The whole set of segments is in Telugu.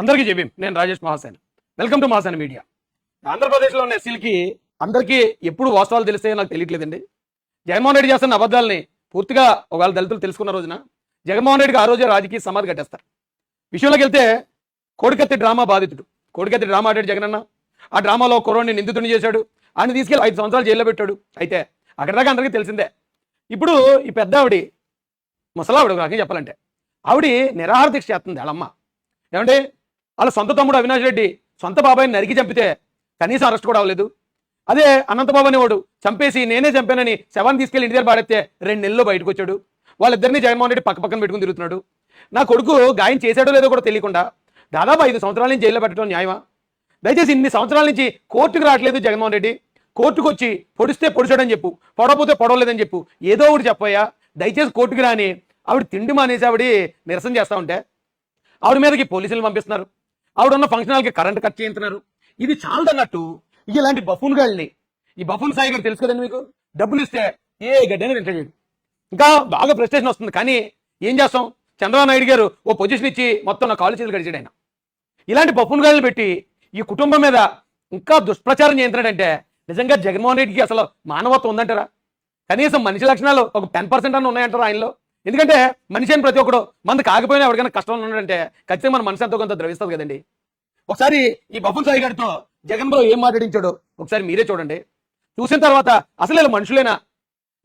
అందరికీ చెప్పి నేను Rajesh Mahasen. Welcome to Mahasena media ఆంధ్రప్రదేశ్లో ఉన్న ఎస్సీలకి అందరికీ ఎప్పుడు వాస్తవాలు తెలిస్తాయో నాకు తెలియట్లేదండి. జగన్మోహన్ రెడ్డి చేస్తున్న అబద్ధాలని పూర్తిగా ఒకవేళ దళితులు తెలుసుకున్న రోజున జగన్మోహన్ రెడ్డికి ఆ రోజే రాజకీయ సమాధి కట్టేస్తారు. విషయంలోకి వెళ్తే కోడికత్తి డ్రామా బాధితుడు. కోడికత్తి డ్రామా ఆడాడు జగనన్న. ఆ డ్రామాలో కుర్రోడిని నిందితుడిని చేశాడు. ఆయన తీసుకెళ్ళి ఐదు సంవత్సరాలు జైల్లో పెట్టాడు. అయితే అక్కడ దాకా అందరికీ తెలిసిందే. ఇప్పుడు ఈ పెద్ద ఆవిడి ముసలావిడ ఒక రకంగా చెప్పాలంటే ఆవిడ నిరాహార దీక్ష చేస్తుంది వాళ్ళమ్మ. ఏమంటే వాళ్ళ సొంత తమ్ముడు అవినాష్ రెడ్డి సొంత బాబాయిని నరికి చంపితే కనీసం అరెస్ట్ కూడా అవ్వలేదు. అదే అనంతబాబు అనేవాడు చంపేసి నేనే చంపానని శవాన్ని తీసుకెళ్ళి ఇంటి దగ్గర పాడేస్తే రెండు నెలలు బయటకు వచ్చాడు. వాళ్ళిద్దరిని జగన్మోహన్ రెడ్డి పక్క పక్కన పెట్టుకుని తిరుగుతున్నాడు. నా కొడుకు గాయం చేశాడో లేదో కూడా తెలియకుండా దాదాపు ఐదు సంవత్సరాల నుంచి జైల్లో పెట్టడం న్యాయమా? దయచేసి ఇన్ని సంవత్సరాల నుంచి కోర్టుకు రావట్లేదు జగన్మోహన్ రెడ్డి. కోర్టుకు వచ్చి పొడిస్తే పొడిచాడని చెప్పు పొడవపోతే పొడవలేదని చెప్పు ఏదో ఒకటి చెప్పయ్యా దయచేసి కోర్టుకు రాని ఆవిడ తిండి మానేసి ఆవిడ నిరసన చేస్తా ఉంటే. ఆవిడ మీదకి పోలీసులు పంపిస్తున్నారు. ఆవిడ ఉన్న ఫంక్షన్ హాల్కి కరెంట్ కట్ చేయించున్నారు ఇది చాలదన్నట్టు ఇలాంటి బఫూన్ గాళ్ళని. ఈ బఫూన్ సాయి గారు తెలుసు కదండి మీకు? డబ్బులు ఇస్తే ఏ గడ్డని తింటాడు ఇంకా బాగా ప్రెస్టేషన్ వస్తుంది. కానీ ఏం చేస్తాం? చంద్రబాబు నాయుడు గారు ఓ పొజిషన్ ఇచ్చి మొత్తం నా కాలు చేతులు గడిచాడు ఆయన. ఇలాంటి బఫూన్ గాళ్ళని పెట్టి ఈ కుటుంబం మీద ఇంకా దుష్ప్రచారం చేయించాడంటే నిజంగా జగన్మోహన్ రెడ్డికి అసలు మానవత్వం ఉందంటారా? కనీసం మనిషి లక్షణాలు ఒక టెన్ పర్సెంట్ అన్న ఉన్నాయంటారా ఆయనలో? ఎందుకంటే మనిషి అని ప్రతి ఒక్కడు మనకు కాకపోయినా ఎవరికైనా కష్టం ఉన్నాడంటే ఖచ్చితంగా మన మనసు ఎంతో కొంత ద్రవిస్తుంది కదండి. ఒకసారి ఈ బఫున్ సాయి గారితో జగన్ బాబు ఏం మాట్లాడించాడు ఒకసారి మీరే చూడండి. చూసిన తర్వాత అసలు ఇలా మనుషులేనా?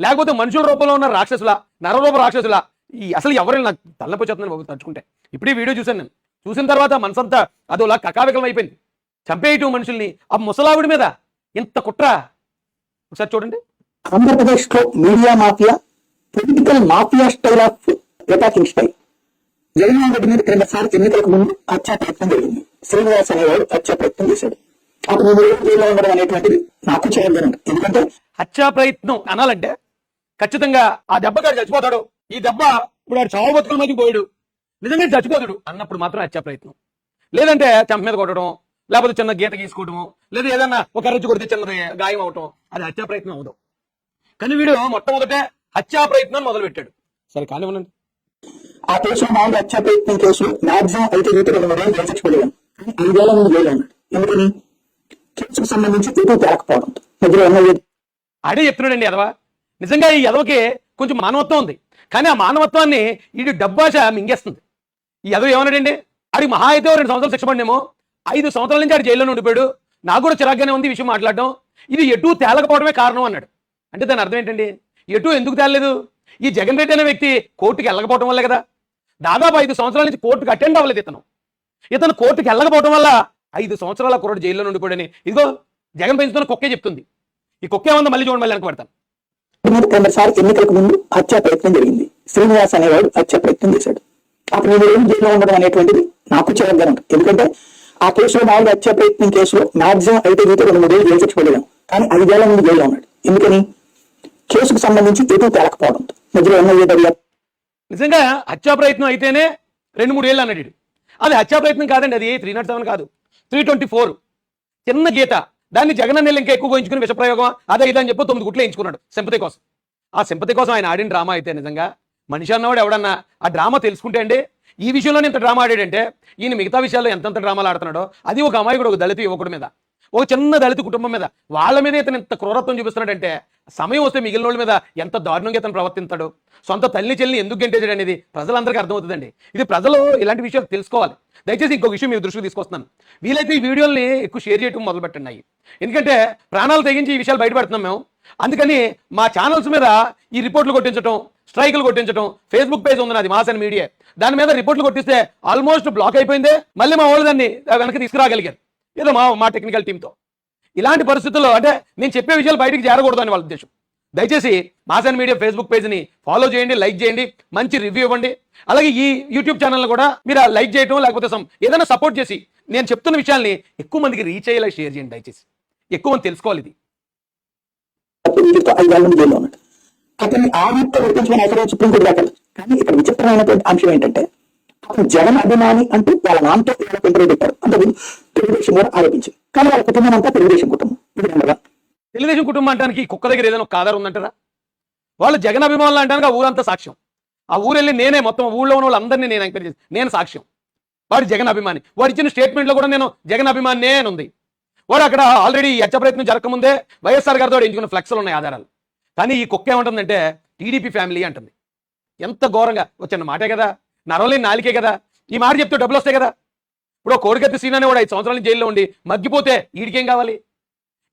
లేకపోతే మనుషుల రూపంలో ఉన్న రాక్షసుల? నరరూప రాక్షసుల? ఈ అసలు ఎవరైనా నాకు తల్లపోచేస్తున్నాను బాబు తలుచుకుంటే. ఇప్పుడు ఈ వీడియో చూశాను నేను. చూసిన తర్వాత మనసంతా అదోలా కకావికలం అయిపోయింది. చంపేయటం మనుషుల్ని. ఆ ముసలావిడి మీద ఇంత కుట్ర? ఒకసారి చూడండి. ఆంధ్రప్రదేశ్లో media mafia political mafia style of attacking style. Jaganmohan Reddy మీద రెండు సార్లు ఎన్నికలకు ముందు హత్యా ప్రయత్నం జరిగింది. శ్రీనివాస్ అనేవాడు హత్యా ప్రయత్నం చేశాడు. అప్పుడు జైల్లో ఉండడం అనేటువంటిది నాకు చేయగలను ఎందుకంటే హత్యా ప్రయత్నం అనాలంటే ఖచ్చితంగా ఆ దెబ్బకాడు చచ్చిపోతాడు. ఈ దెబ్బ ఇప్పుడు ఆడు చావు బతుకుల మధ్య పోయాడు. నిజంగా చచ్చిపోతాడు అన్నప్పుడు మాత్రం హత్యా ప్రయత్నం. లేదంటే చెంప మీద కొట్టడం లేకపోతే చిన్న గీత గీసుకోవడము లేదా ఏదన్నా ఒక రచ్చు కొడితే చిన్నది గాయం అవటం అది హత్యా ప్రయత్నం అవదు. కానీ వీడు మొట్టమొదటే హత్యా ప్రయత్నం మొదలు పెట్టాడు సరే కానివ్వండి. ఆ కేసులో మామూలు హత్యా ప్రయత్నం కేసులో మాక్సిమం రెండు శిక్ష పడేవాడు ముందు జైలు ఉన్నాడు ఎందుకని? కేసుకు సంబంధించి ఎటు తేలకపోవడం మధ్యలో ఎమ్మెల్యే ఆడే చెప్తున్నాడండి ఎదవ నిజంగా ఈ ఎదవకి కొంచెం మానవత్వం ఉంది. కానీ ఆ మానవత్వాన్ని ఇది డబ్బాష మింగేస్తుంది. ఈ ఎదవ ఏమన్నాడండి? ఆడికి మహా అయితే రెండు సంవత్సరాలు శిక్ష పడినేమో ఐదు సంవత్సరాల నుంచి ఆడు జైల్లో ఉండిపోయాడు. నాకు కూడా చిరాగ్గానే ఉంది ఈ విషయం మాట్లాడడం. ఇది ఎటు తేలకపోవడమే కారణం అన్నాడు. అంటే దాని అర్థం ఏంటండి? ఎటు ఎందుకు తేలలేదు? ఈ జగన్ రెడ్డి అనే వ్యక్తి కోర్టుకి వెళ్ళకపోవడం వల్లే కదా. దాదాపు ఐదు సంవత్సరాల నుంచి కోర్టుకు అటెండ్ అవ్వలేదు ఇతను. ఇతను కోర్టుకి వెళ్ళకపోవడం వల్ల ఐదు సంవత్సరాల కుర్రాడు జైల్లో ఉండిపోయాడని ఇదిగో జగన్ పెంచుతున్న కుక్కే చెప్తుంది. ఈ కుక్కే ఉందో మళ్ళీ చూడండి మళ్ళీ వెనక పెడతాను. సార్ ఎన్నికలకు ముందు హత్యా ప్రయత్నం జరిగింది. శ్రీనివాస్ అనేవాడు హత్యా ప్రయత్నం చేశాడు. అప్పుడు మూడు జైల్లో ఉండడం అనేటువంటిది నాకు చేయగలను ఎందుకంటే ఆ కేసులో మామూలు హత్యా ప్రయత్నం కేసులో మాక్సిమం అయితే రీతిలో రెండు మూడు రోజులు జైలు కానీ ఐదేళ్ళ ముందు జైల్లో ఉన్నాడు. ఎందుకని? కేసుకు సంబంధించి ఎటు తేలకపోవడం. మధ్యలో ఎమ్మెల్యే దర్యాప్తు నిజంగా హత్యా ప్రయత్నం అయితేనే రెండు మూడు ఏళ్ళు అన్నాడు అది హత్యా ప్రయత్నం కాదండి అది త్రీ నాట్ సెవెన్ కాదు. Three twenty four. చిన్న గీత. దాన్ని జగన్ నెల ఇంకా ఎక్కువ ఎంచుకుని విషప్రయోగం అదే ఇదని చెప్పి తొమ్మిది గుట్లు ఎంచుకున్నాడు సింపతి కోసం. ఆ సింపతి కోసం ఆయన ఆడిన డ్రామా అయితే నిజంగా మనిషి అన్నవాడు ఎవడన్నా ఆ డ్రామా తెలుసుకుంటే అండి ఈ విషయంలోనే ఇంత డ్రామా ఆడాడంటే ఈయన మిగతా విషయాల్లో ఎంతెంత డ్రామాలు ఆడుతున్నాడో అది ఒక అమ్మాయి కూడా ఒక దళిత యువకుడి మీద. ఒక చిన్న దళిత కుటుంబం మీద వాళ్ళ మీద ఇతను ఇంత క్రూరత్వం చూపిస్తున్నాడంటే సమయం వస్తే మిగిలిన వాళ్ళ మీద ఎంత దారుణంగా ఇతను ప్రవర్తిస్తాడు సొంత తల్లి చెల్లిని ఎందుకు గెంటేసాడు అనేది ప్రజలందరికీ అర్థమవుతుందండి. ఇది ప్రజలు ఇలాంటి విషయాలు తెలుసుకోవాలి. దయచేసి ఇంకొక విషయం మీ దృష్టికి తీసుకొస్తున్నాను. వీలైతే ఈ వీడియోల్ని ఎక్కువ షేర్ చేయడం మొదలు పెట్టండి ఎందుకంటే ప్రాణాలు తెగించి ఈ విషయాలు బయటపెడుతున్నాం మేము. అందుకని మా ఛానల్స్ మీద ఈ రిపోర్ట్లు కొట్టించడం స్ట్రైకులు కొట్టించడం ఫేస్బుక్ పేజ్ ఉంది నాది మాసన్ మీడియా. దాని మీద రిపోర్ట్లు కొట్టిస్తే ఆల్మోస్ట్ బ్లాక్ అయిపోయింది. మళ్ళీ మా వాళ్ళు దాన్ని వెనక్కి తీసుకురాగలిగారు. ఏదో మా మా టెక్నికల్ టీంతో ఇలాంటి పరిస్థితుల్లో అంటే నేను చెప్పే విషయాలు బయటికి చేరకూడదు అని వాళ్ళ ఉద్దేశం. దయచేసి మాసన్ మీడియా ఫేస్బుక్ పేజ్ని ఫాలో చేయండి లైక్ చేయండి మంచి రివ్యూ ఇవ్వండి. అలాగే ఈ యూట్యూబ్ ఛానల్ని కూడా మీరు లైక్ చేయటం లేకపోతే ఏదైనా సపోర్ట్ చేసి నేను చెప్తున్న విషయాల్ని ఎక్కువ మందికి రీచ్ అయ్యేలా షేర్ చేయండి దయచేసి. ఎక్కువ మంది తెలుసుకోవాలి ఇది. అతన్ని ఆ సుప్రీంకోర్టు దాకా. కానీ ఇక్కడ విచిత్రమైనటువంటి అంశం ఏంటంటే జగన్ అభిమాని అంటూ వాళ్ళ నాన్నతో ఇంటర్వ్యూ పెట్టారు అంటే తెలుగుదేశం కూడా ఆరోపించింది కానీ వాళ్ళ కుటుంబం అంతా తెలుగుదేశం కుటుంబం. ఇది తెలుగుదేశం కుటుంబం అంటానికి కుక్క దగ్గర ఏదైనా ఒక ఆధారం ఉందంటారా? వాళ్ళు జగన్ అభిమానులు అంటానికి ఆ ఊరంతా సాక్ష్యం. ఆ ఊరెళ్ళి నేనే మొత్తం ఊళ్ళో ఉన్న వాళ్ళందరినీ నేను ఎంకరేజ్ చేసి నేను సాక్ష్యం. వాడు జగన్ అభిమాని. వాడు ఇచ్చిన స్టేట్మెంట్లో కూడా నేను జగన్ అభిమానినే అని ఉంది. వాడు అక్కడ ఆల్రెడీ హత్య ప్రయత్నం జరగకముందే వైఎస్ఆర్ గారితో ఎంచుకున్న ఫ్లెక్స్లు ఉన్నాయి ఆధారాలు. కానీ ఈ కుక్క ఏమంటుందంటే టీడీపీ ఫ్యామిలీ అంటుంది. ఎంత ఘోరంగా వచ్చిన మాటే కదా. నరవలేని నాలికే కదా. ఈ మాట చెప్తే డబ్బులు వస్తాయి కదా. ఇప్పుడు ఓ కోడికత్తి సీన్ అనేవాడు ఐదు సంవత్సరాల జైల్లో ఉండి మగ్గిపోతే ఈడికేం కావాలి?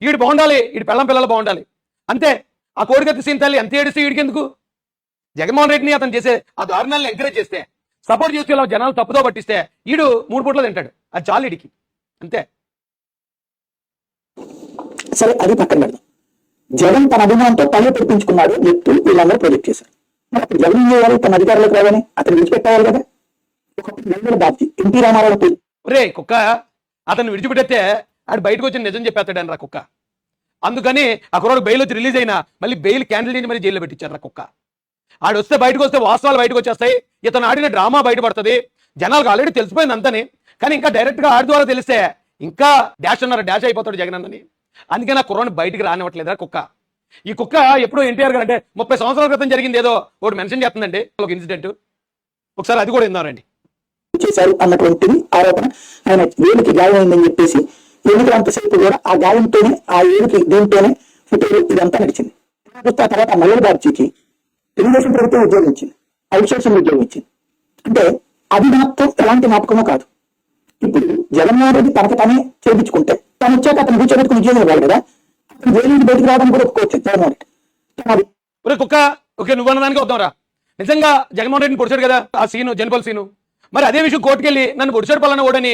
ఈడు బాగుండాలి ఈడు పెళ్ళం పిల్లలు బాగుండాలి. అంతే. ఆ కోడికత్తి సీన్ తల్లి ఎంత ఏడిస్తే ఈడికెందుకు జగన్మోహన్ రెడ్డిని అతను చేసే ఆ దారుణాలను ఎంకరేజ్ చేస్తే సపోర్ట్ చేస్తే ఇలా జనాలు తప్పుదో పట్టిస్తే ఈడు మూడు పూటలు తింటాడు. అది చాలు ఈడికి. అంతే. సరే అది పక్కన పెడదాం. జగన్ తన అభిమానంతో తల్లి పిలిపించుకున్నాడు ఎత్తు వీళ్ళందరూ ప్రొజెక్ట్ చేశారు. అప్పుడు జగన్ చేయాలి? తన అధికారులకు రాగానే అతను విడిచిపెట్టాలి కదా. ఒకప్పుడు నలుగురు ఎన్టీ రామారావు పేరు ఒరే కుక్క అతను విడిచిపెట్టేస్తే ఆడు బయటకు వచ్చి నిజం చెప్పేస్తాడని రా కుక్క. అందుకని ఆ కుర్రాడు బెయిల్ వచ్చి రిలీజ్ అయినా మళ్ళీ బెయిల్ క్యాన్సిల్ చేసి మళ్ళీ జైల్లో పెట్టించారు రా కుక్క. ఆడు వస్తే బయటకు వస్తే వాస్తవాలు బయటకు వచ్చేస్తాయి. ఇతను ఆడిన డ్రామా బయటపడుతుంది. జనాలకు ఆల్రెడీ తెలిసిపోయింది అంతని. కానీ ఇంకా డైరెక్ట్గా ఆడి ద్వారా తెలిస్తే ఇంకా డాష్ అన్నారు డాష్ అయిపోతాడు జగన్ అన్నని. అందుకే నా కుర్రాన్ని బయటికి రానివ్వట్లేదా కుక్క. ఈ కుక్క ఎప్పుడు ఎన్టీఆర్ గారు అంటే ముప్పై సంవత్సరాల క్రితం జరిగింది ఏదో ఒకటి మెన్షన్ చేస్తుందండి. ఒక ఇన్సిడెంట్. ఒకసారి అది కూడా విన్నారండి చేశారు అన్నటువంటిది ఆరోపణ. ఆయన వేలికి అయిందని చెప్పేసి ఎన్నికల అంతసేపు కూడా ఆ గాయంతోనే ఆ ఏలికి దీంతోనే ఫోటోలు ఇదంతా నడిచింది. ఆ తర్వాత మల్లెల బాబ్జీకి తెలుగుదేశం ప్రభుత్వం ఉద్యోగం ఇచ్చింది. అవుట్సోర్సింగ్ ఉద్యోగం ఇచ్చింది. అంటే అది మాత్రం ఎలాంటి జ్ఞాపకమో కాదు. ఇప్పుడు జగన్మోహన్ రెడ్డి తనకు తనే చేపించుకుంటే తను వచ్చాక అతను కూర్చోబెట్టుకుని ఉద్యోగం ఇవ్వాలి కదా. జైలు బయటకు రావడం కూడా ఒప్పుకోవచ్చు జగన్మోహన్ ఒరే కుక్క ఓకే నువ్వు అన్నదానికి వద్దాంరా. నిజంగా జగన్మోహన్ రెడ్డిని పొడిచాడు కదా ఆ సీను జనపల్ సీను. మరి అదే విషయం కోర్టుకెళ్ళి నన్ను పొడిచాడు పలానా ఓడని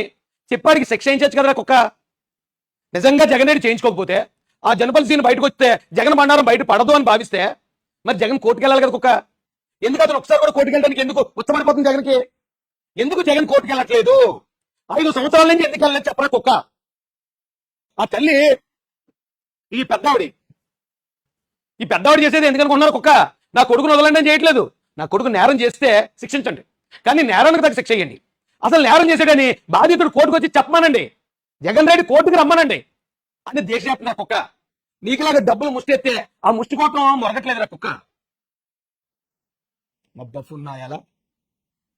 చెప్పాడికి శిక్ష చేయించచ్చు కదరా కుక్క? నిజంగా జగన్ రెడ్డి చేయించుకోకపోతే ఆ జనపల్ సీన్ బయటకు వస్తే జగన్ బండారం బయట పడదు అని భావిస్తే మరి జగన్ కోర్టుకు వెళ్ళాలి కదా కుక్క? ఎందుకు అతను ఒకసారి కూడా కోర్టుకు వెళ్ళడానికి ఎందుకు ఉత్తమడిపోతుంది జగన్కి? ఎందుకు జగన్ కోర్టుకు వెళ్ళట్లేదు ఐదు సంవత్సరాల నుంచి ఎందుకు వెళ్ళలేదు చెప్పరా కుక్క? ఆ తల్లి ఈ పెద్దవిడి. ఈ పెద్దవాడు చేసేది ఎందుకనుకున్నారు కుక్క? నా కొడుకును వదలండి అని చేయట్లేదు. నా కొడుకు నేరం చేస్తే శిక్షించండి. కానీ నేరానికి తగ్గ శిక్ష చేయండి అసలు నేరం చేసేటని బాధితుడు కోర్టుకు వచ్చి చెప్పమానండి. జగన్ రెడ్డి కోర్టుకు రమ్మనండి. అని దేశవ్యాప్తంగా కుక్క. నీకులాగా డబ్బులు ముష్టి ఎత్తే ఆ ముష్టి కోటం మొరగట్లేదురా కుక్క. మబ్బఫున్నాయాలా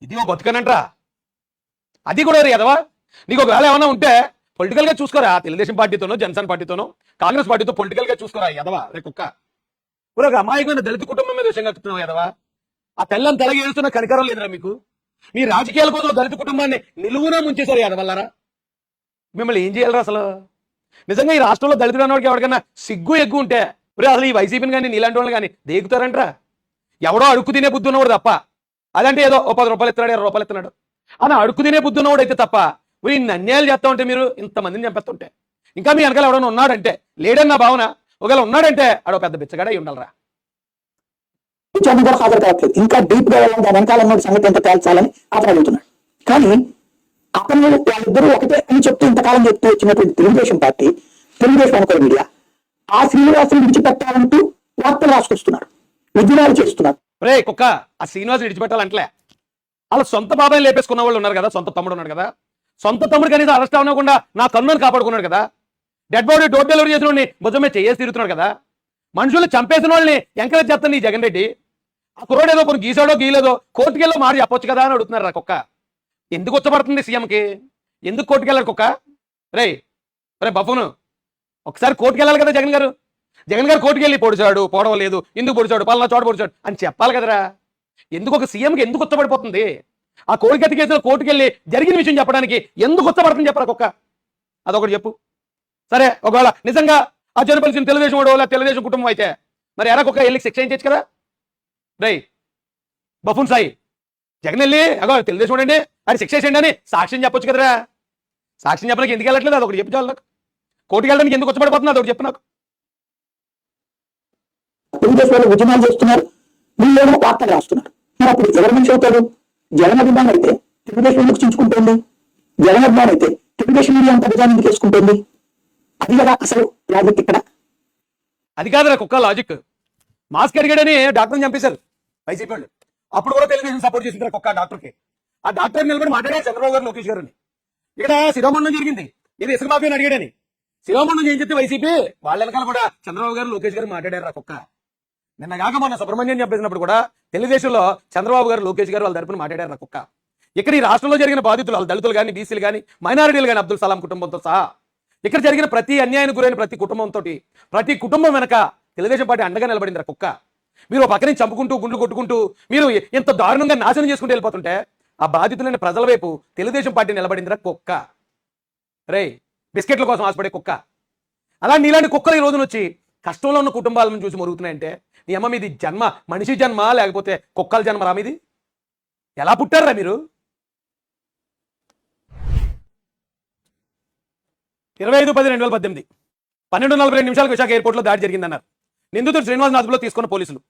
ఇది బతుకనంట్రా. అది కూడా ఎదవా నీకు ఒకవేళ ఏమైనా ఉంటే పొలిటికల్గా చూసుకోరా? తెలుగుదేశం పార్టీతోనో జనసేన పార్టీతోనో కాంగ్రెస్ పార్టీతో పొలిటికల్గా చూసుకోరా యదవా? రే కుక్క. ఇప్పుడు ఒక అమాయకమైన దళిత కుటుంబం మీద విషయం కక్కుతున్నావు యదవా. ఆ తెల్లని తెలగేస్తున్న కనికరం లేదురా మీకు. మీ రాజకీయాల కోసం దళిత కుటుంబాన్ని నిలువునా ముంచేశారు యదవల్లారా. మిమ్మల్ని ఏం చేయాలరా అసలు? నిజంగా ఈ రాష్ట్రంలో దళితుడు అన్నవాడికి ఎవరికైనా సిగ్గు ఎగ్గు ఉంటే ఒరే అసలు ఈ వైసీపీని కానీ నీలాంటి వాళ్ళని కానీ దేగుతారంటరా? ఎవడో అడుక్కు తినే బుద్ధి ఉన్నవాడు తప్ప. అదంటే ఏదో ఓ పది రూపాయలు ఇస్తున్నాడు ఇరవై రూపాయలు ఇస్తున్నాడు. అని అడుక్కు తినే బుద్ధి ఉన్నవాడు అయితే తప్ప ఇన్ని అన్యాయాలు చేస్తా ఉంటే మీరు ఇంతమందిని చంపేస్తుంటే? ఇంకా మీ వెనకాల ఎవడైనా ఉన్నాడంటే? లేడన్న భావన? ఒకవేళ ఉన్నాడంటే ఆడో పెద్ద బిచ్చగాడే ఉండాలరా. కూడా హాజరు కావట్లేదు. ఇంకా డీప్గా వెళ్ళాలి దాని వెనకాల ఉన్న సంగతి ఎంత తేల్చాలని అతను అడుగుతున్నాడు. కానీ అతను వాళ్ళిద్దరూ ఒకటే అని చెప్తూ ఇంతకాలం చెప్తూ వచ్చినటువంటి తెలుగుదేశం పార్టీ తెలుగుదేశం అనుకో మీడియా ఆ శ్రీనివాసుని విడిచిపెట్టాలంటూ వార్తలు రాసుకొస్తున్నారు. ఉద్యమాలు చేస్తున్నారు. రే కుక్క ఆ శ్రీనివాస్ విడిచిపెట్టాలంటలే. వాళ్ళ సొంత బాబాయ్ లేపేసుకున్న వాళ్ళు ఉన్నారు కదా సొంత తమ్ముడు ఉన్నాడు కదా. సొంత తమ్ముడు కనీసం అరెస్ట్ అవ్వకుండా నా కన్నును కాపాడుకున్నాడు కదా. డెడ్ బాడీ డోర్ డెలివరీ చేసిన వాడిని భుజమే చేయేసి తిరుగుతున్నాడు కదా. మనుషులు చంపేసిన వాళ్ళని ఎంకరేజ్ చేస్తాను ఈ జగన్ రెడ్డి. ఆ కుర్రోడు ఏదో కొన్ని గీసాడో గీయలేదో కోర్టుకెళ్ళో మాట చెప్పొచ్చు కదా అని అడుగుతున్నారు రా కుక్క. ఎందుకు వచ్చబడుతుంది సీఎంకి? ఎందుకు కోర్టుకెళ్ళారు కుక్క? రే రే బఫును. ఒకసారి కోర్టుకెళ్ళాలి కదా జగన్ గారు. జగన్ గారు కోర్టుకెళ్ళి పొడిచాడు పొడవలేదు ఎందుకు పొడిచాడు పలానా చోట పొడిచాడు అని చెప్పాలి కదరా. ఎందుకు ఒక సీఎంకి ఎందుకు ఉచ్చబడిపోతుంది ఆ కోడికత్తి కేసులో కోర్టుకెళ్ళి జరిగిన విషయం చెప్పడానికి ఎందుకు ఉచ్చబడుతుంది చెప్పరా కుక్క? అదొకటి చెప్పు. సరే ఒకవేళ నిజంగా ఆ జనపలిసిన తెలుగుదేశం వాడు తెలుగుదేశం కుటుంబం అయితే మరి ఎరా కుక్క వెళ్ళి శిక్ష చేయించచ్చు కదా? రై బఫున్ సాయి జగన్ వెళ్ళి అగో తెలుగుదేశం వాడండి అది శిక్ష చేయండి అని సాక్ష్యం చెప్పొచ్చు కదరా? సాక్ష్యం చెప్పడానికి ఎందుకు వెళ్ళట్లేదు? అదొకటి చెప్పు చాలు నాకు. కోర్టుకి వెళ్ళడానికి ఎందుకు వచ్చబడిపోతుంది అదొకటి చెప్పు నాకు. తెలుగుదేశం వాళ్ళు ఉద్యమాలు చేస్తున్నారు వార్తలు రాస్తున్నారు. మరి అప్పుడు ఎవరి నుంచి అవుతాడు జగన్ అభిమానం అయితే తెలుగుదేశం ఎందుకు చించుకుంటుంది? జగన్ అభిమానం అయితే తెలుగుదేశం మీడియా అంత ప్రజాన్ని ఎందుకు వేసుకుంటుంది అది కదా అసలు లాజిక్ ఇక్కడ. అది కాదురా కుక్క లాజిక్ మాస్క్ అడిగాడని డాక్టర్ చంపేశారు. వైసీపీ వాళ్ళు అప్పుడు కూడా తెలుగుదేశం సపోర్ట్ చేసింది కుక్క డాక్టర్కి. ఆ డాక్టర్ నిలబడి మాట్లాడారు చంద్రబాబు గారు లోకేష్ గారు ఇక్కడ శిరోమండం జరిగింది. ఇది ఇసుక మాఫియా అడిగాడని. శిరోమండం ఏం చెప్తే వైసీపీ. వాళ్ళ వెనకాల కూడా చంద్రబాబు గారు లోకేష్ గారు మాట్లాడారు ఆ కుక్క. నిన్న కాక మొన్న సుబ్రహ్మణ్యం చెప్పేసినప్పుడు కూడా తెలుగుదేశంలో చంద్రబాబు గారు లోకేష్ గారు వాళ్ళ తరపున మాట్లాడారు నా కుక్క. ఇక్కడ ఈ రాష్ట్రంలో జరిగిన బాధితులు వాళ్ళ దళితులు కానీ బీసీలు కానీ మైనారిటీలు కానీ అబ్దుల్ సలాం కుటుంబంతో సహా ఇక్కడ జరిగిన ప్రతి అన్యాయానికి గురైన ప్రతి కుటుంబంతో ప్రతి కుటుంబం వెనక తెలుగుదేశం పార్టీ అండగా నిలబడింది రా కుక్క. మీరు ఒక పక్క నుంచి చంపుకుంటూ గుండ్లు కొట్టుకుంటూ మీరు ఇంత దారుణంగా నాశనం చేసుకుంటూ వెళ్ళిపోతుంటే ఆ బాధితులైన ప్రజల వైపు తెలుగుదేశం పార్టీ నిలబడిందిరా కుక్క. రే బిస్కెట్ల కోసం ఆశపడే కుక్క. అలా నీలాంటి కుక్కలు ఈ రోజున వచ్చి కష్టంలో ఉన్న కుటుంబాలను చూసి మరుగుతున్నాయంటే నీ అమ్మ మీది జన్మ మనిషి జన్మ లేకపోతే కుక్కల జన్మ రా మీది? ఎలా పుట్టారా మీరు? ఇరవై ఐదు పది రెండు వేల పద్దెనిమిది. పన్నెండు నలభై రెండు నిమిషాలకు విశాఖ ఎయిర్పోర్ట్లో దాడి జరిగిందన్నారు. నిందితుడు శ్రీనివాస్ నాథ్లో తీసుకున్న పోలీసులు.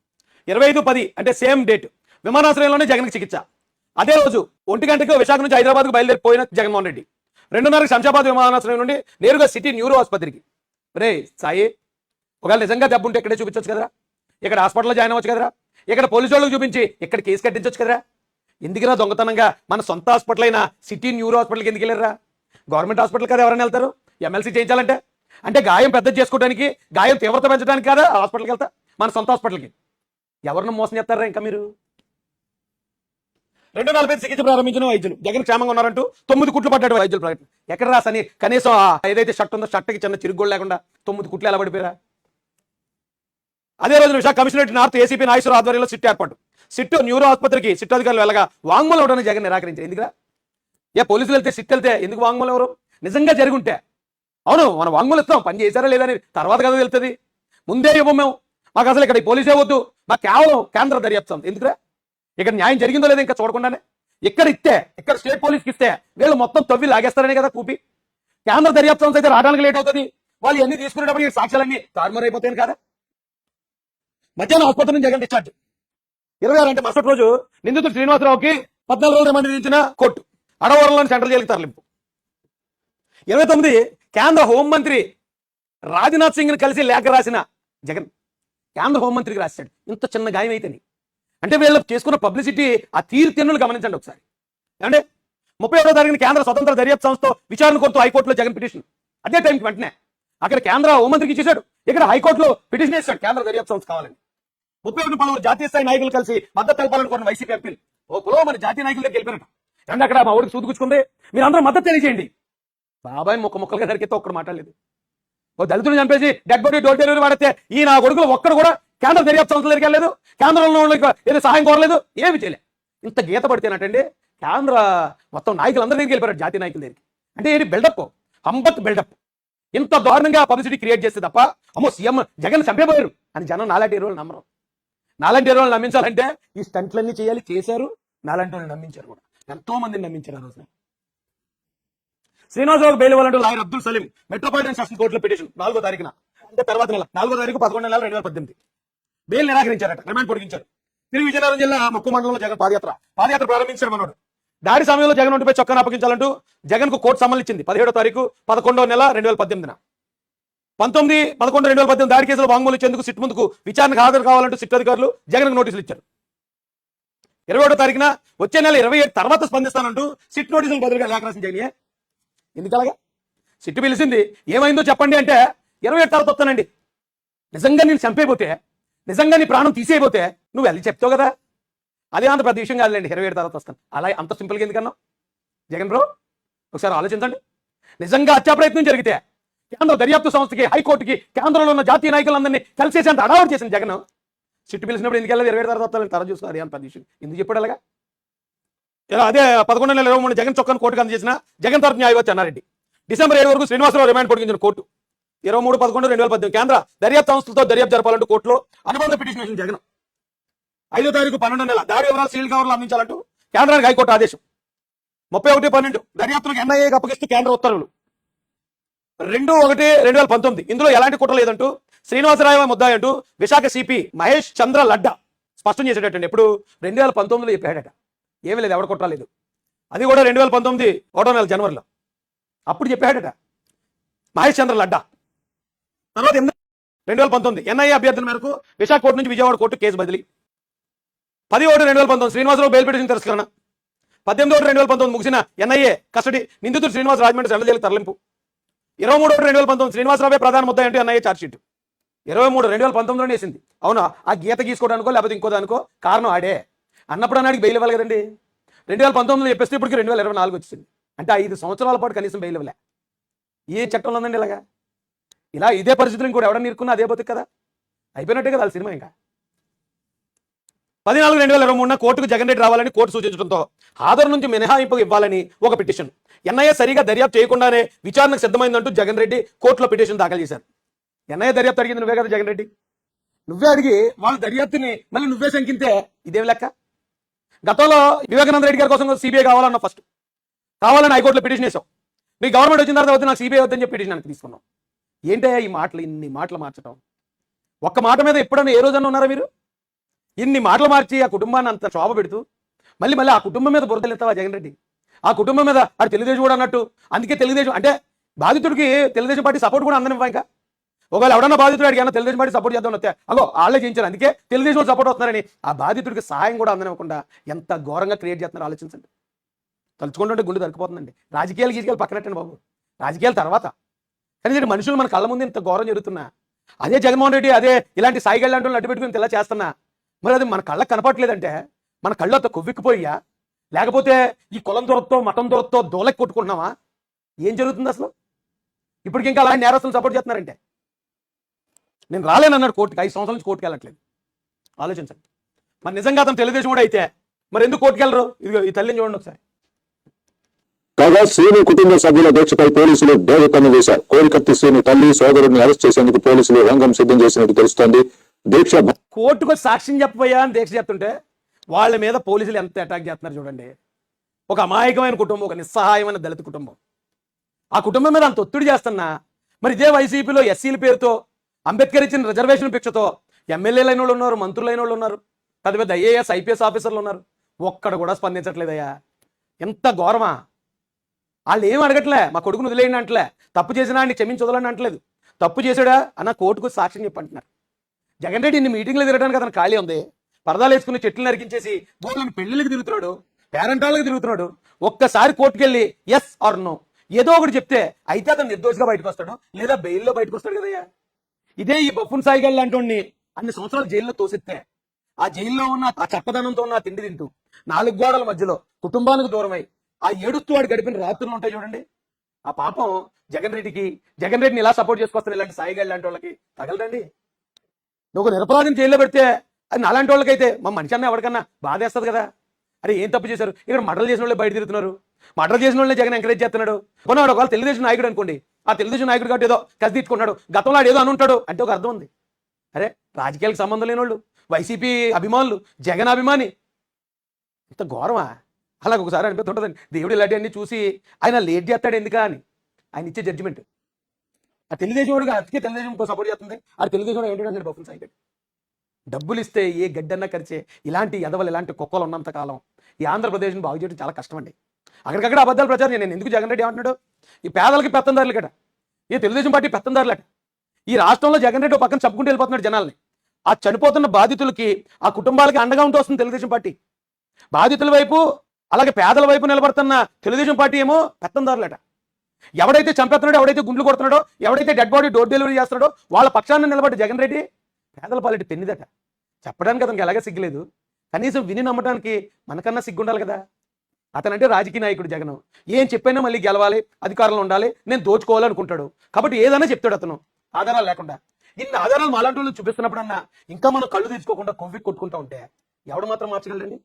ఇరవై ఐదు పది అంటే సేమ్ డేట్. విమానాశ్రయంలోనే జగన్కి చికిత్స. అదే రోజు ఒంటి గంటకు విశాఖ నుంచి హైదరాబాద్కు బయలుదేరిపోయిన జగన్మోహన్ రెడ్డి. రెండున్నరకు శంషాబాద్ విమానాశ్రయం నుండి నేరుగా సిటీ న్యూరో ఆసుపత్రికి. రే సాయి ఒకవేళ నిజంగా దెబ్బ ఉంటే ఇక్కడే చూపించవచ్చు కదరా. ఇక్కడ హాస్పిటల్లో జాయిన్ అవ్వచ్చు కదరా. ఇక్కడ పోలీసు వాళ్ళకి చూపించి ఇక్కడ కేసు కట్టించవచ్చు కదరా. ఎందుకురా దొంగతనంగా మన సొంత హాస్పిటల్ అయిన సిటీ న్యూరో హాస్పిటల్కి ఎందుకు వెళ్ళారా గవర్నమెంట్ హాస్పిటల్ కదా ఎవరైనా వెళ్తారు? ఎమ్మెల్సీ చేయించాలంటే? అంటే గాయం పెద్ద చేసుకోవడానికి గాయం తీవ్రత పెంచడానికి కాదా హాస్పిటల్కి వెళ్తా? మన సొంత హాస్పిటల్కి. ఎవరిని మోసం చేస్తారా ఇంకా మీరు? రెండు నలభై చికిత్స ప్రారంభించిన వైద్యులు. జగన్ క్షేమంగా ఉన్నారంటూ తొమ్మిది కుట్లు పడ్డాడు వైద్యులు ప్రకటన. ఎక్కడ రాసని కనీసం ఆ ఏదైతే షర్ట్ ఉందో షర్ట్కి చిన్న చిరుగోళ్ళు లేకుండా తొమ్మిది కుట్లు ఎలా పడిపోయారా? అదే రోజు Visakha commissionerate north ACP Nageswara ఆధ్వర్యంలో సిట్ ఏర్పాటు. సిట్ న్యూరో ఆసుపత్రికి సిట్ అధికారులు వెళ్ళగా వాంగ్మూలం ఇవ్వడానికి జగన్ నిరాకరించారు. ఎందుకురా? ఏ పోలీసులు వెళ్తే సిట్ వెళ్తే ఎందుకు వాంగ్మూలం ఎవరు? నిజంగా జరుగుంటే. అవును మనం వాంగ్మూలం ఇస్తాం పని చేశారా లేదని తర్వాత కదా వెళ్తుంది. ముందే ఇవ్వం మేము. మాకు అసలు ఇక్కడ పోలీసే వద్దు. మాకు కేవలం కేంద్ర దర్యాప్తం ఎందుకురా? ఇక్కడ న్యాయం జరిగిందో లేదో ఇంకా చూడకుండానే? ఇక్కడ ఇస్తే ఇక్కడ స్టేట్ పోలీస్కి ఇస్తే వీళ్ళు మొత్తం తవ్వి లాగేస్తారనే కదా కూపి. కేంద్ర దర్యాప్తు అయితే రావడానికి లేట్ అవుతుంది. వాళ్ళు ఎన్ని తీసుకునేటప్పుడు సాక్ష్యాలన్నీ తారుమారైపోతాయి కదా? మధ్యాహ్నం ఆసుపత్రి నుంచి జగన్ డిశ్చార్జ్ ఇరవై ఆరు అంటే మరుసటి రోజు నిందితుడు శ్రీనివాసరావుకి పద్నాలుగు రోజులు రిమాండ్ విధించిన కోర్టు అడవరంలోని సెంట్రల్ జైలుకి తరలింపు. ఇరవై తొమ్మిది కేంద్ర హోంమంత్రి రాజ్నాథ్ సింగ్ని కలిసి లేఖ రాసిన జగన్. కేంద్ర హోంమంత్రికి రాశాడు. ఇంత చిన్న గాయం అయితే అంటే వీళ్ళు చేసుకున్న పబ్లిసిటీ ఆ తీరుతెన్నులు గమనించండి ఒకసారి. అంటే ముప్పై ఒకటో తారీఖున కేంద్ర స్వతంత్ర దర్యాప్తు సంస్థ విచారణ కోరుతూ హైకోర్టులో జగన్ పిటిషన్. అదే టైంకి వెంటనే అక్కడ కేంద్ర హోంమంత్రికి ఇచ్చేసాడు ఇక్కడ హైకోర్టులో పిటిషన్ వేశాడు. కేంద్ర దర్యాప్తు సంస్థ కావాలని. ముప్పై ఒకటి పలువురు జాతీయ స్థాయి నాయకులు కలిసి మద్దతు తెలపాలని కోరిన వైసీపీ ఎంపీలు ఓ కులో మన జాతీయ నాయకుల దగ్గర గెలిపారట రండి అక్కడ మా ఊరికి సూదుకుచ్చుకుంది. మీరు అందరూ మద్దతు తెలియజేయండి. బాబాయ్ ముక్క ముక్కలుగా దరికితే ఒక్కడు మాట్లాడలేదు. ఓ దళితులు చంపేసి డెడ్ బాడీ డోర్ డెలివరీ వాడితే ఈ నా కొడుకులు ఒక్కడు కూడా కేంద్ర దర్యాప్తు సంస్థల దగ్గరికి వెళ్ళలేదు. కేంద్రంలో ఏదో సహాయం కోరలేదు. ఏమి చేయలే. ఇంత గీత పడితేనటండి కేంద్ర మొత్తం నాయకులందరి దగ్గరికి వెళ్ళిపోయారు జాతీయ నాయకుల దగ్గరికి. అంటే ఏంటి బిల్డప్ హంబత్ బిల్డప్ ఇంత దారుణంగా పబ్లిసిటీ క్రియేట్ చేస్తే తప్ప అమ్మో సీఎం జగన్ చంపేపోయారు. అని జనం నాలాంటి ఎరువులు నమ్మరు. నాలంటి ఎరువులు నమ్మించాలంటే ఈ స్టంట్లన్నీ చేయాలి చేశారు నాలంటి వాళ్ళని నమ్మించారు కూడా. ఎంతో మందిని నమ్మించారు ఆ రోజున. Srinivasarao bail ఇవ్వాలంటూ lawyer Abdul Salim metropolitan session కోర్టులో పిటిషన్ నాలుగో తారీఖున. అంటే తర్వాత నెల నాలుగో తారీఖు పదకొండు నెల రెండు వేల పద్దెనిమిది. బెయిల్ నిరాకరించారట రిమాండ్ పొడిగించారు. తిరిగి విజయనగరం జిల్లా ముక్కు మండలంలో జగన్ పాదయాత్ర పాదయాత్ర ప్రారంభించారు మనోడు. దాడి సమయంలో జగన్ ఒంటిపై చొక్కాను అప్పగించాలంటూ జగన్కు కోర్టు సమ్మన్ ఇచ్చింది పదిహేడో తారీఖు పదకొండో నెల రెండు వేల పద్దెనిమిదిన. పంతొమ్మిది పదకొండు రెండు వేల పద్దెనిమిది దాడి కేసులో వాంగ్మూలు ఇచ్చేందుకు సిట్ ముందుకు విచారణకు హాజరు కావాలంటూ సిట్ అధికారులు జగన్ నోటీసులు ఇచ్చారు. ఇరవై ఒకటో తారీఖున వచ్చే నెల ఇరవై ఏడు తర్వాత స్పందిస్తానంటూ సిట్ నోటీసులు బదులుగా లేఖ రాసిన జగన్ ఎందుకలాగా సిట్ పిలిచింది ఏమైందో చెప్పండి అంటే ఇరవై ఏడు తర్వాత వస్తానండి. నిజంగా నేను చంపేపోతే నిజంగా నీ ప్రాణం తీసేయబోతే నువ్వు వెళ్ళి చెప్తావు కదా? అదే అంత పెద్ద విషయం కాదులేండి ఇరవై ఏడు తర్వాత వస్తాను. అలా అంత సింపుల్గా ఎందుకన్నావు? జగన్ బ్రో ఒకసారి ఆలోచించండి. నిజంగా హత్యా ప్రయత్నం జరిగితే కేంద్ర దర్యాప్తు సంస్థకి హైకోర్టుకి కేంద్రంలో ఉన్న జాతీయ నాయకులందరినీ కలిసేసేంత అడావడి చేసిన జగన్. సిట్టు పిలిచినప్పుడు ఎందుకు ఇరవై తర్వాత తర చూసుకో అంత పెద్ద ఎందుకు చెప్పాడు అలాగా? ఇలా అదే పదకొండు నెలల ఇరవై మూడు జగన్ చొక్కాను కోర్టుకు అందజేసిన జగన్ తరపు న్యాయవాది అన్నారెడ్డి? డిసెంబర్ ఏడు వరకు శ్రీనివాసరావు రిమాండ్ పొడిగించిన కోర్టు. ఇరవై మూడు పదకొండు రెండు వేల పద్దెనిమిది కేంద్ర దర్యాప్తు సంస్థలతో దర్యాప్తు జరపాలంటూ కోర్టులో అనుబంధ పిటిషన్ వేసిన జగన్. ఐదో తారీఖు పన్నెండు నెల దాడి వివరాలు సీల్ కవర్లు అందించాలంటూ కేంద్రానికి హైకోర్టు ఆదేశం. ముప్పై ఒకటి పన్నెండు దర్యాప్తులకు ఎన్ఐఏకి అప్పగిస్తూ కేంద్ర ఉత్తర్వులు. రెండు ఒకటి రెండు వేల పంతొమ్మిది. ఇందులో ఎలాంటి కుట్ర లేదంటూ శ్రీనివాసరావు ముద్దాయి అంటూ విశాఖ సిపి మహేష్ చంద్ర లడ్డా స్పష్టం చేసేటట్టండి. ఎప్పుడు రెండు వేల పంతొమ్మిదిలో చెప్పాడట ఏమీ లేదు ఎవడ కుట్ర లేదు. అది కూడా రెండు వేల పంతొమ్మిది ఒకటో నెల జనవరిలో. అప్పుడు చెప్పాడట మహేష్ చంద్ర లడ్డా. తర్వాత రెండు వేల పంతొమ్మిది. ఎన్ఐఏ అభ్యర్థుల మేరకు విశాఖ కోర్టు నుంచి విజయవాడ కోర్టు కేసు బదిలీ. పది ఒకటి రెండు వేల పంతొమ్మిది. శ్రీనివాసరావు బెయిల్ పిటిషన్ తిరస్కరణ. పద్దెనిమిది ఒకటి రెండు వేల పంతొమ్మిది ముగిసిన ఎన్ఐఏ కస్టడీ నిందితుడు శ్రీనివాస్ రాజమండ్రి సెంట్రల్ జైలు తరలింపు. ఇరవై మూడు రెండు వేల పంతొమ్మిది శ్రీనివాసరావే ప్రధాన ముద్ద ఏంటి అన్నయ్య చార్జ్షీట్ ఇరవై మూడు రెండు వేల పంతొమ్మిదిలోనే వేసింది. అవునా? ఆ గీత గీసుకోవడానికో లేకపోతే ఇంకో దానికో కారణం ఆడే. అన్నప్పుడు అన్నాడికి బెయిల్ ఇవ్వాలి కదండి. రెండు వేల పంతొమ్మిదిలో చెప్పేస్తే ఇప్పటికి రెండు వేల ఇరవై నాలుగు వచ్చింది. అంటే ఐదు సంవత్సరాల పాటు కనీసం బెయిల్ ఇవ్వలే. ఏ చట్టంలో ఉందండి ఇలాగా? ఇలా ఇదే పరిస్థితులు ఇంకోటి ఎవడన్నా నీరుకున్నా అదే బతుకు కదా? అయిపోయినట్టే కదా వాళ్ళ సినిమా ఇంకా. పద్నాలుగు రెండు వేల ఇరవై మూడున కోర్టుకు జగన్ రెడ్డి రావాలని కోర్టు సూచించడంతో హాజరు నుంచి మినహాయింపు ఇవ్వాలని ఒక పిటిషన్. ఎన్ఐఏ సరిగా దర్యాప్తు చేయకుండానే విచారణకు సిద్ధమైందంటూ జగన్ రెడ్డి కోర్టులో పిటిషన్ దాఖలు చేశారు. ఎన్ఐఏ దర్యాప్తు అడిగింది నువ్వే కదా జగన్ రెడ్డి? నువ్వే అడిగి వాళ్ళ దర్యాప్తుని మళ్ళీ నువ్వే శంకింతే? ఇదేం లెక్క? గతంలో వివేకానంద రెడ్డి గారి కోసం సిబిఐ కావాలన్న ఫస్ట్ కావాలని హైకోర్టులో పిటిషన్ వేసావు మీ గవర్నమెంట్ వచ్చిన తర్వాత నాకు సిబిఐ వద్దని చెప్పి పిటిషన్ తీసుకున్నాం ఏంటయ్యా ఈ మాటలు ఇన్ని మాటలు మార్చడం ఒక్క మాట మీద ఎప్పుడన్నా ఏ రోజన్నా ఉన్నారా మీరు? ఇన్ని మాటలు మార్చి ఆ కుటుంబాన్ని అంత శోభ పెడుతూ మళ్ళీ మళ్ళీ ఆ కుటుంబం మీద బురదలెత్తావా జగన్ రెడ్డి? ఆ కుటుంబం మీద అది తెలుగుదేశం కూడా అన్నట్టు అందుకే తెలుగుదేశం అంటే బాధితుడికి తెలుగుదేశం పార్టీ సపోర్ట్ కూడా అందనివ్వ ఇంకా? ఒకవేళ ఎవడన్నా బాధితుడు అడిగినా తెలుగుదేశం పార్టీ సపోర్ట్ చేద్దాం వస్తే అగో వాళ్ళే చేయించారు. అందుకే తెలుగుదేశం సపోర్ట్ వస్తున్నారని ఆ బాధితుడికి సహాయం కూడా అందనివ్వకుండా ఎంత ఘోరంగా క్రియేట్ చేస్తున్నారో ఆలోచించండి. తలుచుకుంటుంటే గుండె దొరికిపోతుందండి. రాజకీయాలు గీజకీయాలు పక్కనట్టండి బాబు. రాజకీయాల తర్వాత. కానీ మనుషులు మన కళ్ళ ముందు ఇంత ఘోరం జరుగుతున్నా అదే జగన్మోహన్ రెడ్డి అదే ఇలాంటి సాయిగళ్ళు అంటూ అడ్డు పెట్టుకుని తెల్ల చేస్తున్నా మరి అది మన కళ్ళకు కనపడలేదంటే మన కళ్ళతో అంత లేకపోతే ఈ కులం దొరతో మతం దొరతో దోలకి కొట్టుకుంటున్నావా? ఏం జరుగుతుంది అసలు? ఇప్పటికి ఇంకా అలా నేరస్తులు సపోర్ట్ చేస్తున్నారంటే? నేను రాలేనన్నాడు కోర్టుకి ఐదు సంవత్సరాల నుంచి కోర్టుకి వెళ్ళట్లేదు. ఆలోచించండి. మరి నిజంగా అతను తెలుగుదేశం కూడా అయితే మరి ఎందుకు కోర్టుకి వెళ్ళరు? ఇదిగో ఈ తల్లిని చూడండి ఒకసారి. కాగా శ్రీని కుటుంబ సభ్యుల దీక్షపై పోలీసులు దేవకన్ను వేశారు. కోరికత్తి శ్రీని తల్లి సోదరుడిని అరెస్ట్ చేసేందుకు పోలీసులు రంగం సిద్ధం చేసినట్టు తెలుస్తోంది. దీక్ష కోర్టుకు సాక్ష్యం చెప్పబోయా అని దీక్ష చెప్తుంటే వాళ్ళ మీద పోలీసులు ఎంత అటాక్ చేస్తున్నారు చూడండి. ఒక అమాయకమైన కుటుంబం ఒక నిస్సహాయమైన దళిత కుటుంబం. ఆ కుటుంబం మీద అంత ఒత్తిడి చేస్తున్నా మరి ఇదే వైసీపీలో ఎస్సీల పేరుతో అంబేద్కర్ ఇచ్చిన రిజర్వేషన్ భిక్షతో ఎమ్మెల్యేలు అయిన వాళ్ళు ఉన్నారు మంత్రులు అయిన వాళ్ళు ఉన్నారు పెద్ద పెద్ద ఐఏఎస్ ఐపీఎస్ ఆఫీసర్లు ఉన్నారు. ఒక్కడ కూడా స్పందించట్లేదయ్యా. ఎంత ఘోరమా? వాళ్ళు ఏం అడగట్లే మా కొడుకును వదిలేయండి అంటలే. తప్పు చేసినా అని క్షమించి వదలండి అంటలేదు. తప్పు చేశాడా? అన్న కోర్టుకు సాక్ష్యం చెప్పంటున్నారు. జగన్ రెడ్డి ఇన్ని మీటింగ్లు తిరగడానికి అతను ఖాళీ ఉంది. పరదాలు వేసుకుని చెట్లు నరికించేసి బోర్లను పెళ్ళిళ్ళకి తిరుగుతున్నాడు పేరెంటాళ్ళకి తిరుగుతున్నాడు. ఒక్కసారి కోర్టుకెళ్ళి ఎస్ ఆర్ నో ఏదో ఒకటి చెప్తే అయితే అతను నిర్దోషిగా బయటకు వస్తాడు లేదా బెయిల్లో బయటకు వస్తాడు కదయ్యా. ఇదే ఈ బొప్పున్ గారు లాంటి అన్ని సంవత్సరాలు జైల్లో తోసిస్తే ఆ జైల్లో ఉన్న ఆ చప్పదనంతో ఉన్న ఆ తిండి తింటూ నాలుగు గోడల మధ్యలో కుటుంబానికి దూరమై ఆ ఏడుస్తూ వాడు గడిపిన రాత్రులు ఉంటాయి చూడండి. ఆ పాపం జగన్ రెడ్డికి జగన్ రెడ్డిని ఇలా సపోర్ట్ చేసుకొస్తారు ఇలాంటి సాయిగల్ లాంటి వాళ్ళకి తగలదండి. నువ్వు ఒక నిరపరాధిని జైల్లో పెడితే అది నాలాంటి వాళ్ళకైతే మా మనిషి అన్న ఎవరికన్నా బాధేస్తుంది కదా? అరే ఏం తప్పు చేశారు? ఇక్కడ మర్డర్ చేసిన వాళ్ళే బయట తిరుగుతున్నారు. మర్డర్ చేసిన వాళ్ళే జగన్ ఎంకరేజ్ చేస్తున్నాడు. కొన్నాడు ఒకవేళ తెలుగుదేశం నాయకుడు అనుకోండి ఆ తెలుగుదేశం నాయకుడు కాబట్టి ఏదో కసి తీర్చుకున్నాడు గతంలో ఆడు ఏదో అనుంటాడు అంటే ఒక అర్థం ఉంది. అరే రాజకీయాలకు సంబంధం లేని వాళ్ళు వైసీపీ అభిమానులు జగన్ అభిమాని. ఇంత ఘోరమా? అలాగ ఒకసారి అనిపిస్తుంటుందండి. దేవుడు ఇలాంటివన్నీ చూసి ఆయన లేట్ చేస్తాడు ఎందుకా అని. ఆయన ఇచ్చే జడ్జిమెంట్ ఆ తెలుగుదేశం వాడు అందుకే తెలుగుదేశం సపోర్ట్ చేస్తుంది. ఆ తెలుగుదేశం వాడు ఏంటంటే బొప్పులు సాయి డబ్బులు ఇస్తే ఏ గడ్డన్నా ఖర్చే ఇలాంటి ఎదవలు ఇలాంటి కుక్కలు ఉన్నంత కాలం ఈ ఆంధ్రప్రదేశ్ని బాగు చేయడం చాలా కష్టం అండి. అక్కడికక్కడ అబద్ధాలు ప్రచారం నేను ఎందుకు జగన్ రెడ్డి ఏమంటున్నాడు ఈ పేదలకి పెత్తందారులు కట ఈ తెలుగుదేశం పార్టీ పెత్తందారులట ఈ రాష్ట్రంలో జగన్ రెడ్డి ఒక పక్కన చెప్పుకుంటూ వెళ్ళిపోతున్నాడు జనాల్ని. ఆ చనిపోతున్న బాధితులకి ఆ కుటుంబాలకి అండగా ఉంటూ వస్తుంది తెలుగుదేశం పార్టీ. బాధితుల వైపు అలాగే పేదల వైపు నిలబడుతున్న తెలుగుదేశం పార్టీ ఏమో పెత్తందారులట ఎవడైతే చంపేస్తున్నాడో ఎవడైతే గుండ్లు కొడుతున్నాడో ఎవడైతే డెడ్ బాడీ డోర్ డెలివరీ చేస్తున్నాడో వాళ్ళ పక్షాన్ని నిలబడి జగన్ రెడ్డి పేదల పాలిటి పెన్నిదట. చెప్పడానికి అతనికి ఎలాగే సిగ్గులేదు. కనీసం విని నమ్మడానికి మనకన్నా సిగ్గుండాలి కదా. అతనంటే రాజకీయ నాయకుడు జగన్. ఏం చెప్పైనా మళ్ళీ గెలవాలి అధికారంలో ఉండాలి నేను దోచుకోవాలనుకుంటాడు. కాబట్టి ఏదైనా చెప్తాడు అతను. ఆధారాలు లేకుండా. ఇన్ని ఆధారాలు మాలాంటి వాళ్ళు చూపిస్తున్నప్పుడన్నా ఇంకా మనం కళ్ళు తీసుకోకుండా కొవ్వి కొట్టుకుంటా ఉంటే ఎవడు మాత్రం మార్చగలరండి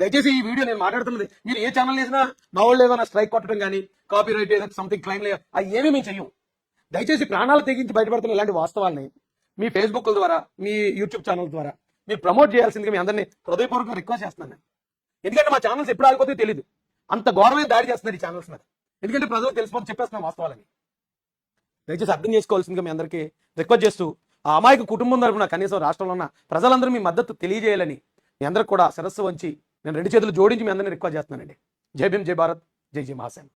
దయచేసి ఈ వీడియో నేను మాట్లాడుతున్నది మీరు ఏ ఛానల్ చేసినా మా వాళ్ళు ఏదైనా స్ట్రైక్ కొట్టడం కానీ కాపీ రైట్ ఏదైనా సంథింగ్ క్లైమ్ అవి ఏమీ మేము చెయ్యం దయచేసి ప్రాణాలు తెగించి బయటపడుతున్న ఇలాంటి వాస్తవాల్ని మీ ఫేస్బుక్ ద్వారా మీ యూట్యూబ్ ఛానల్ ద్వారా మీరు ప్రమోట్ చేయాల్సిందిగా మీ అందరినీ హృదయపూర్వకంగా రిక్వెస్ట్ చేస్తున్నాను ఎందుకంటే మా ఛానల్స్ ఎప్పుడు ఆగిపోతే తెలియదు అంత ఘోరమైన దాడి చేస్తున్నారు ఈ ఛానల్స్ మీద. ఎందుకంటే ప్రజలకు తెలిసిపోతే చెప్పేస్తున్నాం వాస్తవాలని. దయచేసి అర్థం చేసుకోవాల్సిందిగా మీ అందరికీ రిక్వెస్ట్ చేస్తూ ఆ అమాయక కుటుంబం తరపున కనీసం రాష్ట్రంలో ఉన్న ప్రజలందరూ మీ మద్దతు తెలియజేయాలని మీ అందరికి కూడా శిరస్సు వంచి నేను రెండు చేతులు జోడించి మీ అందరినీ రిక్వెస్ట్ చేస్తున్నానండి. జై భీమ్ జై భారత్ జై జై మహాసేన్